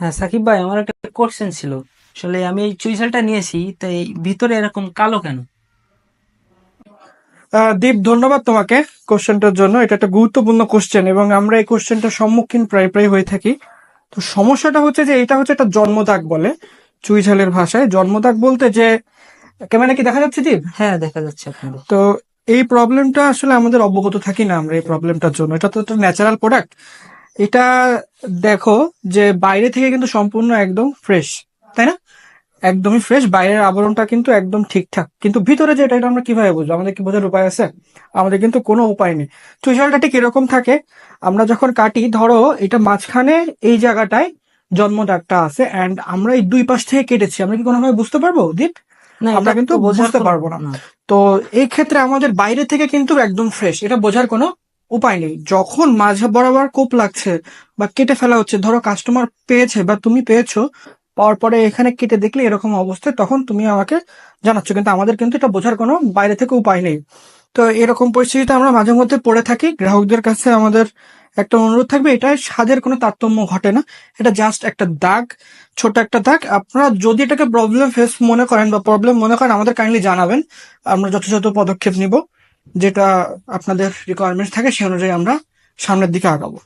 হ্যাঁ সাকিব ভাই আমার একটা কোশ্চেন ছিল। আসলে আমি এই চুইঝালটা নিয়েছি তো এই ভিতরে এরকম কালো কেন? দীপ ধন্যবাদ তোমাকে কোশ্চেনটার জন্য। এটা একটা গুরুত্বপূর্ণ কোশ্চেন এবং আমরা এই কোশ্চেনটার সম্মুখীন প্রায় প্রায় হয়ে থাকি। তো সমস্যাটা হচ্ছে যে এটা হচ্ছে একটা জন্মদাগ বলে চুইঝালের ভাষায়। জন্মদাগ বলতে যে ক্যামেরা কি দেখা যাচ্ছে দীপ? হ্যাঁ দেখা যাচ্ছে তো এই প্রবলেমটা আসলে আমাদের অবগত থাকি না আমরা এই প্রবলেমটার জন্য। এটা তো একটা ন্যাচারাল প্রোডাক্ট এটা দেখো যে বাইরে থেকে কিন্তু সম্পূর্ণ একদম ফ্রেশ তাই না? একদমই ফ্রেশ বাইরের আবরণটা কিন্তু একদম ঠিকঠাক। কিন্তু ভিতরে যেটা এটা আমরা কীভাবে বুঝব? আমাদের কি বোঝার উপায় আছে? আমাদের কিন্তু কোনো উপায় নেই। চুষালটা ঠিক এরকম থাকে আমরা যখন কাটি ধরো এটা মাঝখানে এই জায়গাটায় জন্ম দাগটা আছে এন্ড আমরা এই দুই পাশ থেকে কেটেছি। আমরা কি কোনোভাবে বুঝতে পারব দীপ? না আমরা কিন্তু বুঝতে পারব না। তো এই ক্ষেত্রে আমাদের বাইরে থেকে কিন্তু একদম ফ্রেশ এটা বোঝার কোনো উপায় নেই। যখন মাঝে বরাবর কোপ লাগছে বা কেটে ফেলা হচ্ছে, ধরো কাস্টমার পেয়েছে বা তুমি পেয়েছ, পাওয়ার পরে এখানে কেটে দেখলে এরকম অবস্থায় তখন তুমি আমাকে জানাচ্ছ। কিন্তু আমাদের কিন্তু এটা বোঝার কোনো বাইরে থেকে উপায় নেই। তো এরকম পরিস্থিতিতে আমরা মাঝে মধ্যে পড়ে থাকি। গ্রাহকদের কাছে আমাদের একটা অনুরোধ থাকবে এটা স্বাদের কোনো তারতম্য ঘটে না। এটা জাস্ট একটা দাগ, ছোট একটা দাগ। আপনারা যদি এটাকে প্রবলেম ফেস মনে করেন বা প্রবলেম মনে করেন, আমাদের কাইন্ডলি জানাবেন। আমরা যথাযথ পদক্ষেপ নিব। যেটা আপনাদের রিকোয়ারমেন্ট থাকে সে অনুযায়ী আমরা সামনের দিকে আগাবো।